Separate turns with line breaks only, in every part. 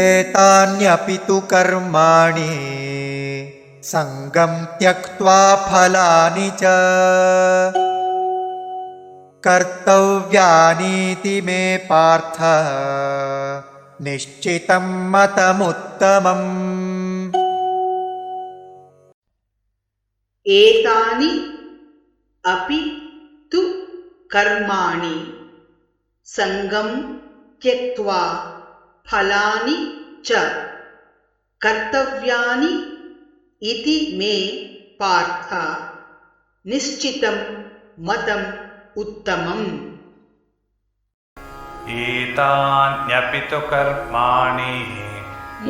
एतान्यपि तु कर्माणि सङ्गं त्यक्त्वा फलानि च कर्तव्यानीति मे पार्थ निश्चितं मतमुत्तमम्
एतानि अपि तु कर्माणि सङ्गं त्यक्त्वा फलानि च। कर्तव्यानि इति मे पार्थ। निश्चितं मतम् उत्तमम्।
एतान्यपि तु कर्माणि।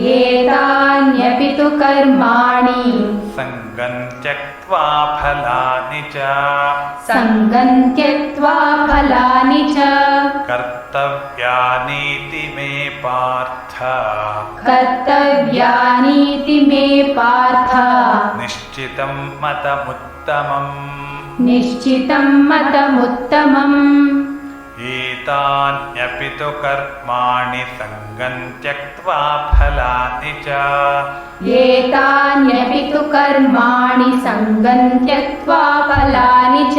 एतान्यपि तु कर्माणि
सङ्गं त्यक्त्वा फलानि च।
सङ्गं त्यक्त्वा फलानि च।
कर्तव्यानीति मे पार्थ।
कर्तव्यानीति मे पार्थ।
निश्चितं मतमुत्तमम्।
निश्चितं मतमुत्तमम्
एतान्यपि तु कर्माणि सङ्गं त्यक्त्वा फलानि च।
एतान्यपि तु कर्माणि सङ्गं त्यक्त्वा फलानि च।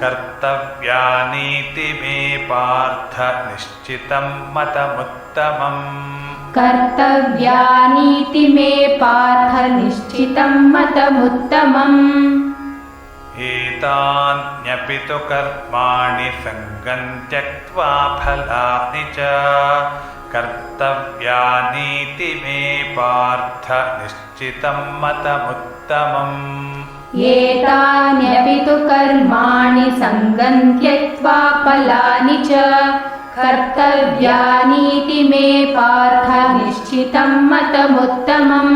कर्तव्यानीति मे पार्थ निश्चितं मतमुत्तमम्।
कर्तव्यानीति मे पार्थ निश्चितं मतमुत्तमम्
एतान्यपि तु कर्माणि सङ्गं त्यक्त्वा फलानि च कर्तव्यानीति मे पार्थ निश्चितं मतमुत्तमम्।
एतान्यपि तु कर्माणि सङ्गं त्यक्त्वा फलानि च कर्तव्यानीति मे पार्थ निश्चितं मतमुत्तमम्